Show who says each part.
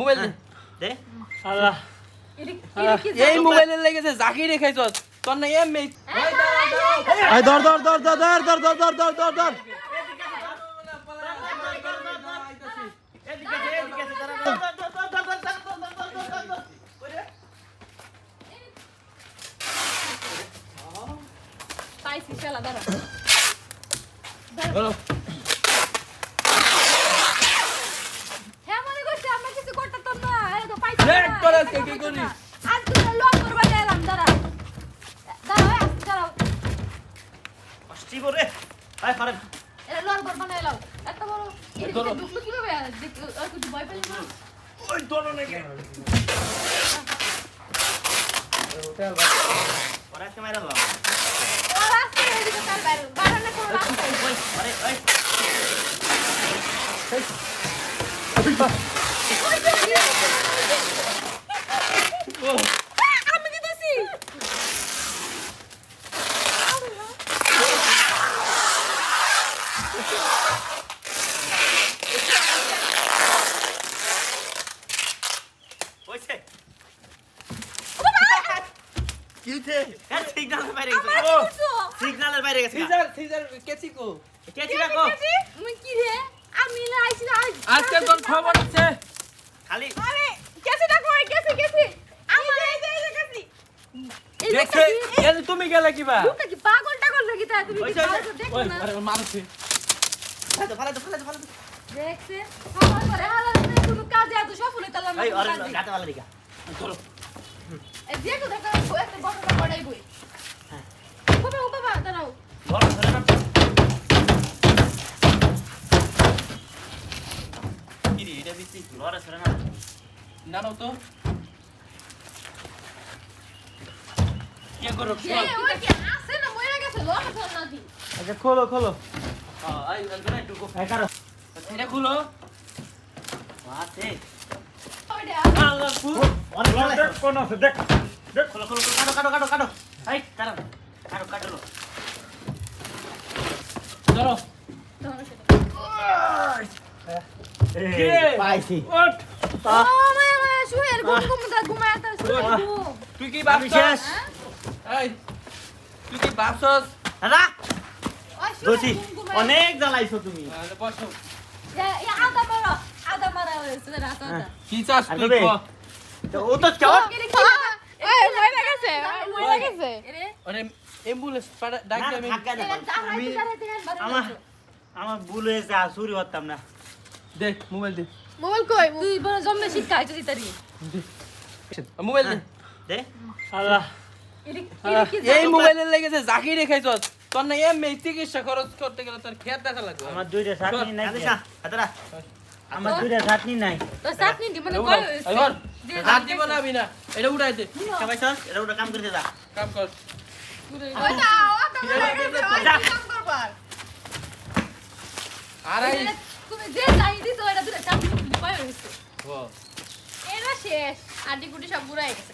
Speaker 1: Mobile দে।
Speaker 2: আল্লাহ
Speaker 1: এই মোবাইলের লেগেছে জাকি রেখাইছস তোর না এম এই
Speaker 2: ধর ধর ধর ধর ধর ধর ধর ধর ধর ধর ধর
Speaker 3: পাইছি
Speaker 1: আজকে কি করিস?
Speaker 3: আজ তুমি লক করবা এলাম দাঁড়া। দাঁড়াও এই আজকে দাঁড়াও
Speaker 4: অষ্টি করে আয় ফারেন
Speaker 3: এটা লক করবা না এলাও এত বড়
Speaker 1: ধরো।
Speaker 3: ঢুকলো কি দেখ আর কিছু ভয় পেলি না?
Speaker 4: ওই দোনো নাকি ওরা আজকে মাইরা দাও
Speaker 3: ও রাস্তা এদিকে তার বাইরে। বাইরে না কোনো রাস্তা।
Speaker 4: ওই আরে ওই। তুমি কি।
Speaker 3: আমি
Speaker 1: তুমি গেলে কিবা
Speaker 3: তুমি কি পাগল টাগল নাকি তাই তুমি না।
Speaker 1: আরে মারছে
Speaker 4: ফালা ফালা ফালা ফালা
Speaker 3: দেখছে? খবর করে হালা কাজে এত
Speaker 4: সফলতা
Speaker 3: লাগা
Speaker 4: আরে
Speaker 3: আরে
Speaker 4: গাতে ভালো দিগা
Speaker 1: ধরো।
Speaker 3: দেখো দেখো এত বড় বড় বড়াই
Speaker 4: বই
Speaker 3: বাবা ও বাবা হ্যাঁ। দাঁড়াও।
Speaker 4: ধরো ধরে না
Speaker 1: কিরে এটা বিছি
Speaker 4: লড়া সরে না
Speaker 1: না নাও তো। কে করো
Speaker 3: কি আছে
Speaker 2: আচ্ছা, খোলো খোলো।
Speaker 1: হ্যাঁ,
Speaker 4: আছে।
Speaker 2: দেখ কোন আছে দেখ দেখ
Speaker 4: খোলো খোলো কাটো কাটো কাটো কাটো এই কাটো কাটো অনেক জ্বালাইছো তুমি।
Speaker 1: হ্যাঁ, বসো। কি চাস তুই ক
Speaker 4: তো ও তো চট?
Speaker 5: এই, মরে গেছে,
Speaker 3: মরে গেছে।
Speaker 1: আরে অ্যাম্বুলেন্স ডাক আমি
Speaker 4: আমার। আমার ভুল হয়েছে চুরি করতাম না।
Speaker 1: দে মোবাইল দে।
Speaker 5: মোবাইল কই?
Speaker 3: তুই বড় জম্মে শিক্ষা হইতে দিতারি
Speaker 1: মোবাইল দে।
Speaker 4: দে।
Speaker 2: আল্লাহ
Speaker 3: কি
Speaker 1: এই মোবাইলের লেগেছে জাকি রেখাইছস তোর না এম চিকিৎসা খরচ করতে গেলে তোর খেয়াল দেখা লাগবে।
Speaker 2: আমার দুইটা চাটনি নাই আমার দুইটা চাটনি নাই।
Speaker 3: তো চাটনি দি মানে কই
Speaker 1: হাত দিব। না বিনা এটা উঠাই দে।
Speaker 4: সবাই সস এটা উঠা কাম করতে যা।
Speaker 1: কাম কর।
Speaker 5: শেষ। আডি গুটি সব বুড়াই গেছে।